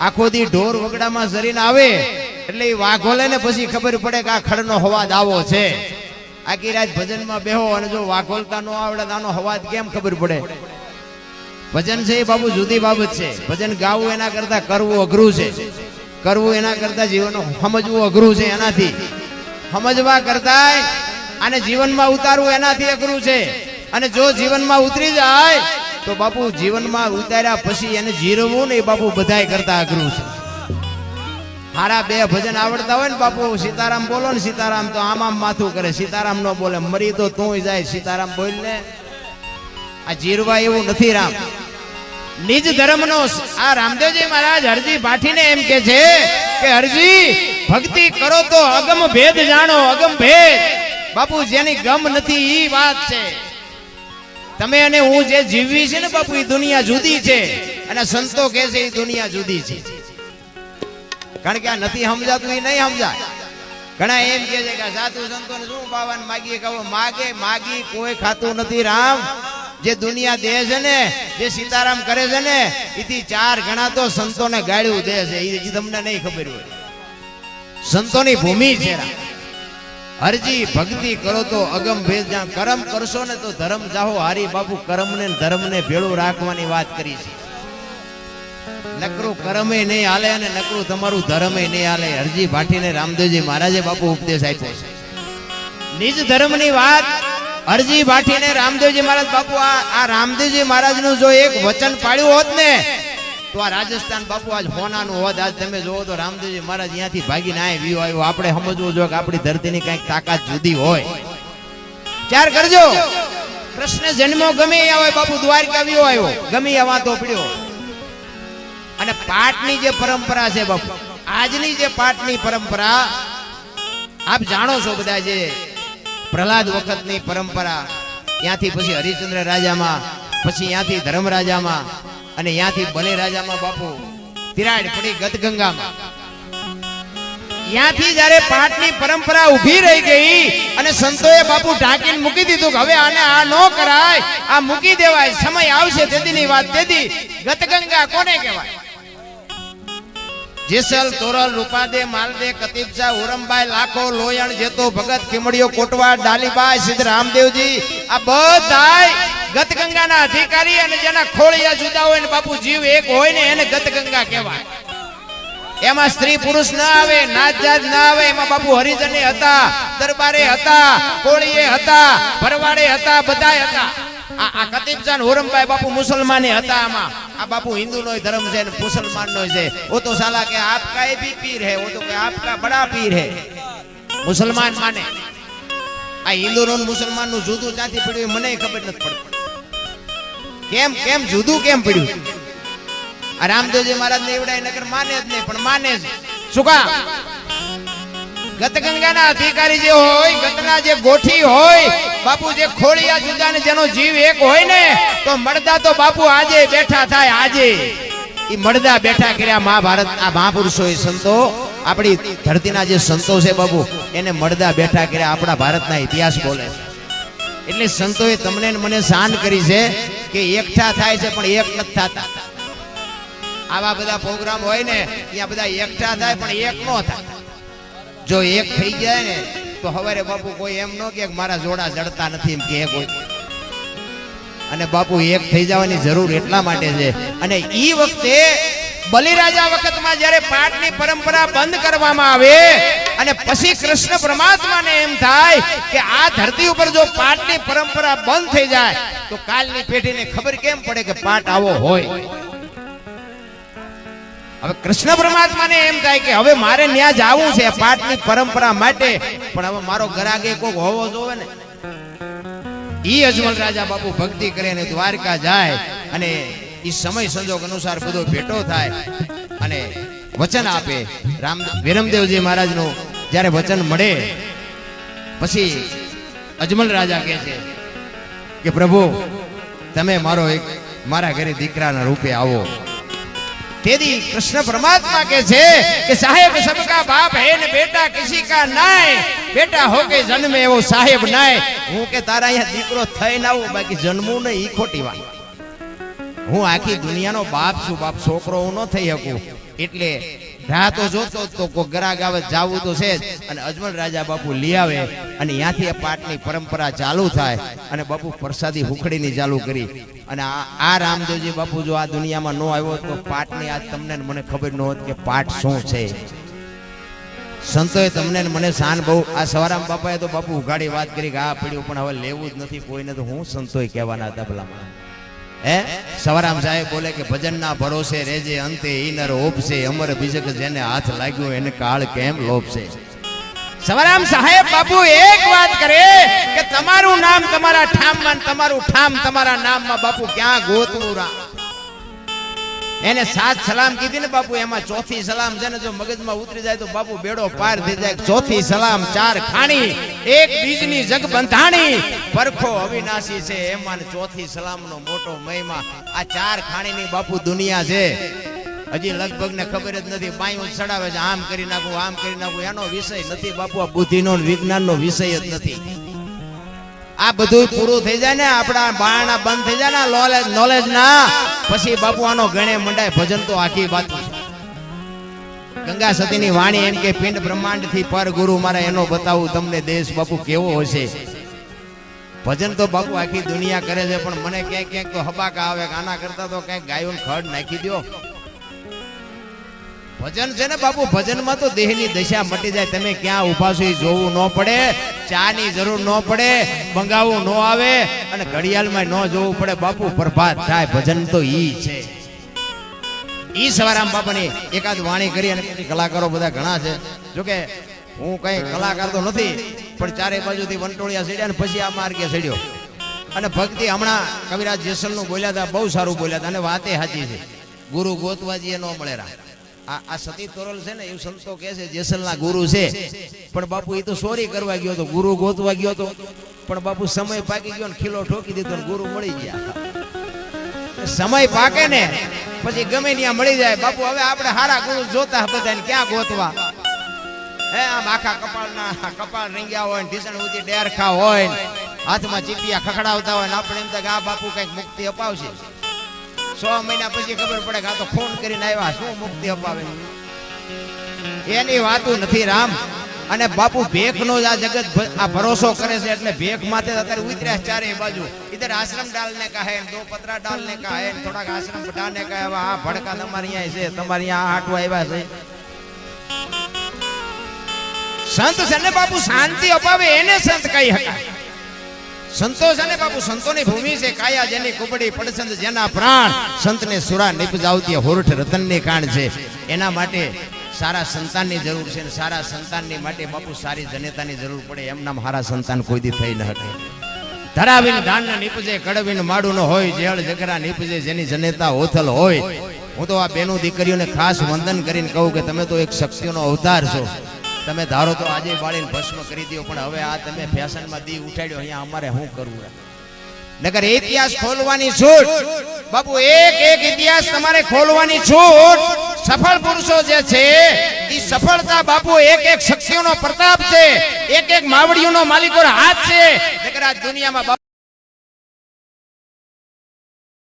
આખો દી ઢોર વગડામાં સરીને આવે, એટલે એ વાઘોલે ને પછી ખબર પડે કે આ ખડનો હવાદ આવો છે. આખી રાત ભજનમાં બેહો અને જો વાઘોલતા નો આવડે આનો હવાદ કેમ ખબર પડે? ભજન છે એ બાબુ જુદી બાબત છે. ભજન ગાવું એના કરતા કરવું અઘરું છે. કરવું એના કરતા જીવનનું સમજવું અઘરું છે એનાથી. સમજવા કરતા અને જીવનમાં ઉતારવું એનાથી અઘરું છે. અને જો જીવનમાં ઉતરી જાય તો બાપુ જીવનમાં ઉતાર્યા પછી એને જીરવું ને બાપુ બધાય કરતા અઘરું છે. હારા બે ભજન આવડતા હોય ને બાપુ, સીતારામ બોલો ને સીતારામ તો આમ આમ માથું કરે, સીતારામ નો બોલે, મરી તો તું જાય, સીતારામ બોલ ને. આ જીરવા એવું નથી રામ. નિજ ધર્મનો આ રામદેવજી મહારાજ હરજી ભાઠીને એમ કે છે કે હરજી, ભક્તિ કરો તો અગમ ભેદ જાણો, અગમ ભેદ. બાપુ જેની ગમ નથી ઈ વાત છે. તમે અને હું જે જીવવી છે ને બાપુ, એ દુનિયા જુદી છે. અને સંતો કહે છે, એ દુનિયા જુદી છે. કારણ કે આ નથી સમજાતું, એ નહીં સમજાય. ઘણા એમ કે છે કે સાધુ સંતોને શું પાવન માગીએ? કહો માગે, માગી, કોઈ ખાતું નથી રામ. જે દુનિયા દે છે ને, જે સીતારામ કરે છે ને, એથી ચાર ગણા તો સંતોને ગાળ્યું દે છે. એ તમને નહીં ખબર હોય. સંતોની ભૂમિ છે રામ. હરજી, ભક્તિ કરો તો અગમ ભેદ જ્યાં કરમ કરશો ને તો ધર્મ જાહો. હારી બાપુ કર્મ ને ધર્મ ને ભેળું રાખવાની વાત કરી છે. નકરું કરમે નહીં હાલે અને નકરું તમારું ધર્મે નહીં હાલે. હરજી ભાટીને રામદેવજી મહારાજે બાપુ ઉપદેશ આપ્યો છે. નિજ ધર્મની વાત હરજી ભાટીને રામદેવજી મહારાજ બાપુ આ રામદેવજી મહારાજનું જો એક વચન પાડ્યું હોત ને તો આ રાજસ્થાન બાપુ આજ હોનાનું હોત આજ તમે જોવો તો રામદેવજી મહારાજ અહીંયાથી ભાગીને આય વ્યુ આવ્યો. આપણે સમજવું જોઈએ કે આપણી ધરતીની કંઈક તાકાત જુદી હોય. ચાર કરજો. કૃષ્ણ જન્મો ગમે હોય બાપુ દ્વારકા આવ્યો આવ્યો. ગમે વાંધો પડ્યો. અને પાટની જે પરંપરા છે બાપુ, આજની જે પાટની પરંપરા, આપ જાણો છો બધા જે પ્રહલાદ વખતની પરંપરા, ત્યાંથી પછી હરિચંદ્ર રાજામાં, પછી ત્યાંથી ધર્મ રાજામાં અને ત્યાંથી ભલે રાજામાં બાપુ. તિરાડ પડી ગતગંગામાં ત્યાંથી જ્યારે પાઠની પરંપરા ઊભી રહી ગઈ અને સંતોએ બાપુ ઢાંકીને મૂકી દીધું હવે આને આ ન કરાય, આ મૂકી દેવાય, સમય આવશે તેદીની વાત. તેદી ગતગંગા કોને કહેવાય? જેસલ, તોરલ, રૂપાદે, માલદે કતીબસા ઉરમભાઈ લાખો, લોયણ, જેતો, ભગત, કિમડીઓ કોટવા ડાલીબાઈ સિદ્ધ રામદેવજી આ બધાય ગતગંગાના અધિકારી અને જેના ખોળિયા જુદા હોય ને બાપુ જીવ એક હોય ને એને ગતગંગા કહેવાય. એમાં સ્ત્રી પુરુષ ના આવે નાત જાત ના આવે, એમાં બાપુ હરિજને હતા, દરબારે હતા, કોળીએ હતા, ભરવાડે હતા, બધાય હતા. આ આ કતીબજાન હોરમભાઈ બાપુ મુસલમાને હતા આમાં. આ બાપુ હિન્દુ નો ધર્મ છે ને મુસલમાન નો છે. ઓ તો સાલા કે આપકા એ બી પીર હે, ઓ તો કે આપકા બડા પીર હે. મુસલમાન માને. આ હિન્દુ નું મુસલમાનનું જુદું ક્યાંથી પડ્યું મને ખબર નથી પડતી. કેમ કેમ, જુદું કેમ પડ્યું? આ રામદેવજી મહારાજ ને એવડાય નગર માને જ નહીં, પણ માને જ. શું કા ગતગંગાના અધિકારી જે હોય, ગતના જે ગોઠી હોય, બાપુ જે ખોળિયા જુદા ને જેનો જીવ એક હોય ને, તો મળદા તો બાપુ આજે બેઠા થાય, આજે. એ મળદા બેઠા કર્યા મહાભારત, આ મહાપુરુષો એ સંતો. આપણી ધરતીના જે સંતો છે બાપુ, એને મળદા બેઠા કર્યા, આપણા ભારતના ઇતિહાસ બોલે છે. એટલે સંતોએ તમને મને શાન કરી છે. કે એકઠા થાય છે, પણ એક નથી થતા. આવા બધા પ્રોગ્રામ હોય ને, ત્યાં બધા એકઠા થાય, પણ એક નો થાય. જો એક થઈ જાય ને, તો હવારે બાપુ કોઈ એમ ન કે મારા જોડા જડતા નથી એમ કે કોઈ. અને બાપુ એક થઈ જવાની જરૂર એટલા માટે છે. અને ઈ વખતે બલિરાજા વખતમાં જ્યારે પાઠની પરંપરા બંધ કરવામાં આવે અને પછી કૃષ્ણ પરમાત્માને એમ થાય કે આ ધરતી ઉપર જો પાટની પરંપરા બંધ થઈ જાય, તો કાલની પેઢીને ખબર કેમ પડે કે પાઠ આવો હોય? હવે કૃષ્ણ પરમાત્માને એમ થાય કે હવે મારે ન્યા જવું છે પાઠની પરંપરા માટે, પણ હવે મારો ગરાગે કોક હોવો જોવે ને. ઈ અજમલ રાજા બાપુ ભક્તિ કરે અને દ્વારકા જાય અને ઈ સમય સંજોગ અનુસાર બધો ભેટો થાય અને વચન આપે. રામ વિરમદેવજી મહારાજનું જ્યારે વચન મળે, પછી અજમલ રાજા કહે છે કે, પ્રભુ, તમે મારો એક, મારા ઘરે દીકરાના રૂપે આવો. તેથી કૃષ્ણ પરમાત્મા કે છે કે, સાહેબ, સબકા બાપ હે ને બેટા કિસી કા નાય? બેટા હો કે જન્મે એવો સાહેબ નાય? હું કે તારા અહીંયા દીકરો થઈને આવું, બાકી જન્મું નહીં, ઈ ખોટી વાત. હું આખી દુનિયાનો બાપ છું, બાપ છોકરો હું ન થઈ શકું. એટલે રાહ તો જોતો તો કોઈ ગરાગ આવે, જાવું તો છે જ. અને અજમલ રાજા બાપુ લઈ આવે અને ત્યાંથી આ પાઠની પરંપરા ચાલુ થાય અને બાપુ પ્રસાદી હુખડીની ચાલુ કરી. અને આ રામદેવજી બાપુ જો આ દુનિયામાં ન આવ્યો તો પાઠની આ તમને મને ખબર ન હોત કે પાઠ શું છે. સંતોએ તમને મને શાન બહુ આ સવારામ બાપાએ તો બાપુ ઉઘાડી વાત કરી કે આ પીડ્યું, પણ હવે લેવું જ નથી કોઈને તો હું સંતોય કહેવાના હતા ભલામાં હે? સવારામ સાહેબ બોલે કે ભજનના ભરોસે રેજે અંતે ઈનર ઓપશે, અમર બીજક જેને હાથ લાગ્યો એને કાળ કેમ લોપશે સવારામ સાહેબ બાપુ એક વાત કરે કે તમારું નામ તમારા ઠામમાં તમારું ઠામ તમારા નામમાં બાપુ ક્યાં ગોતવું રા? એને સાત સલામ કીધી ને બાપુ, એમાં ચોથી સલામ છે ને જો મગજમાં ઉતરી જાય તો બાપુ બેડો પાર થઈ જાય. ચોથી સલામ, ચાર ખાણી, એક બીજની જગ બંધાણી. પરખો અવિનાશી છે, એમાં ને ચોથી સલામનો મોટો મહિમા. આ ચાર ખાણીની બાપુ દુનિયા છે. હજી લગભગ ને ખબર જ નથી પાયું ચડાવે છે. આમ કરી નાખું, આમ કરી નાખું. એનો વિષય નથી બાપુ, આ વિજ્ઞાન વિજ્ઞાનનો વિષય જ નથી. આ બધું પૂરું થઈ જાય ને, આપણા બારણા બંધ થઈ જાય ને નોલેજ નોલેજ ના. પછી બાપુ આનો ગણે મંડાય, ભજન તો આખી વાત ગંગા સતીની વાણી એમ કે, પિંડ બ્રહ્માંડથી પર ગુરુ, મારે એનો બતાવું તમને દેશ બાપુ કેવો હશે. ભજન તો બાપુ આખી દુનિયા કરે છે, પણ મને ક્યાંક ક્યાંક તો હબાકા આવે આના કરતા તો ક્યાંક ગાયો ખડ નાખી દો ભજન છે ને બાપુ, ભજનમાં તો દેહની દશા મટી જાય. તમે ક્યાં છો એ જોવું ન પડે. ચા ની જરૂર ન પડે. મંગાવવું ન આવે. અને ઘડિયાળમાં ન જોવું પડે. બાપુ, પ્રભાત થાય. ભજન તો ઈ છે. ઈ સવારામ બાપાની એકાદ વાણી કરી અને કલાકારો બધા ઘણા છે. જોકે હું કઈ કલાકાર તો નથી, પણ ચારે બાજુથી વંટોળિયા ચડ્યા ને પછી આ માર્ગે સડ્યો. અને ભક્તિ હમણાં કવિરાજ જેસલનું બોલ્યા હતા, બહુ સારું બોલ્યા હતા અને વાતે સાચી છે. ગુરુ ગોતવાજી એ ન મળે રા આ સતી તોરલ છે ને, એવું સંતો કહે છે, જેસલના ગુરુ છે. પણ બાપુ એ તો સોરી કરવા ગયો તો ગુરુ ગોતવા ગયો તો, પણ બાપુ સમય પાકી ગયો ને ઠોકી દીધો ગુરુ મળી ગયા. સમય પાકે ને, પછી ગમે ત્યાં મળી જાય. બાપુ, હવે આપણે હારા ગુરુ જોતા બધાને, ક્યાં ગોતવા? હે, આમ આખા કપાળના કપાળ રીંગ્યા હોય ઢીસણ ઉધી ડેરખા હોય હાથમાં ચીપિયા ખખડાવતા હોય આપણે એમ તો આ બાપુ કંઈક મુક્તિ અપાવશે. સો મહિના પછી ખબર પડે કે આ તો ફોન કરીને આવ્યા, શું મુક્તિ અપાવે? એની વાતું નથી, રામ. અને બાપુ ભેખ નો આ જગત આ ભરોસો કરે છે એટલે ભેખ માથે અત્યારે ઉતર્યા ચારે બાજુ. ઇધર આશ્રમ ડાલને ને હે દો પતરા ડાલને ને હે થોડાક આશ્રમ બઢાને ને હે આ ભડકા તમારી અહીંયા છે, તમારી અહીંયા આટવા આવ્યા છે. સંત છે ને બાપુ? શાંતિ અપાવે એને સંત કહી શકાય. સંતો છે બાપુ, સંતોની ભૂમિ છે કાયા જેની કુબડી પડસંદ જેના પ્રાણ સંતને સુરા નિપજાવતી હોરઠ રતનની કાણ છે. એના માટે સારા સંતાનની જરૂર છે અને સારા સંતાનની માટે બાપુ સારી જનેતાની જરૂર પડે, એમના હારા સંતાન કોઈ દી થઈ ન શકે. ધરાવીને ધાન નીપજે, કડવીને માડું ન હોય, જેળ જગરા નીપજે, જેની જનેતા ઓથલ હોય. હું તો આ બેનું દીકરીઓને ખાસ વંદન કરીને કહું કે તમે તો એક શક્તિનો અવતાર છો. તમે ધારો તો આજે બાળીને ભસ્મ કરી દો પણ હવે આ તમે ફેશનમાં દી ઉઠાડ્યો, અહીંયા અમારે શું કરવું નગર ઇતિહાસ ખોલવાની છૂટ. બાપુ, એક એક ઇતિહાસ તમારે ખોલવાની છૂટ. સફળ પુરુષો જે છે એ સફળતા બાપુ એક એક શક્તિઓનો પ્રતાપ છે. એક એક માવડીઓનો માલિકોનો હાથ છે. નગર આ દુનિયામાં